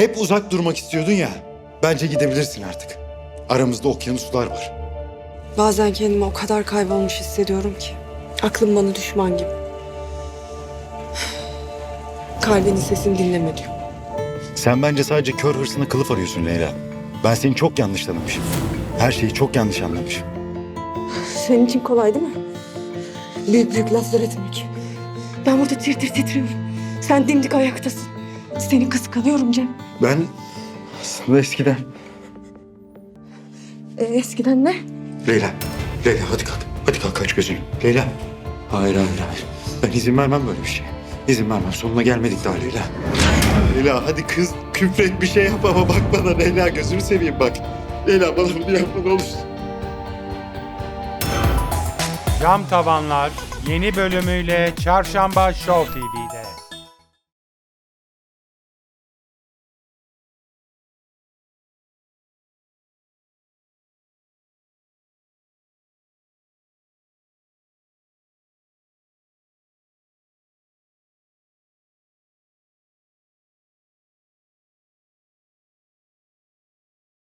Hep uzak durmak istiyordun ya. Bence gidebilirsin artık. Aramızda okyanuslar var. Bazen kendimi o kadar kaybolmuş hissediyorum ki. Aklım bana düşman gibi. Kalbinin sesini dinleme diyor. Sen bence sadece kör hırsına kılıf arıyorsun Leyla. Ben seni çok yanlış tanımışım. Her şeyi çok yanlış anlamışım. Senin için kolay değil mi? Büyük büyük laflar etmek. Ben burada tir tir titriyorum. Sen dimdik ayaktasın. Seni kıskanıyorum Cem. Ben aslında eskiden... Ee, eskiden ne? Leyla, Leyla hadi kalk. Hadi kalk aç gözünü. Leyla. Hayır hayır hayır. Ben izin vermem böyle bir şey. İzin vermem. Sonuna gelmedik daha Leyla. Leyla hadi kız küfret bir şey yap ama bak bana Leyla gözünü seveyim bak. Leyla bana bunu yapma ne olursun. Cam Tavanlar yeni bölümüyle Çarşamba Show TV'de.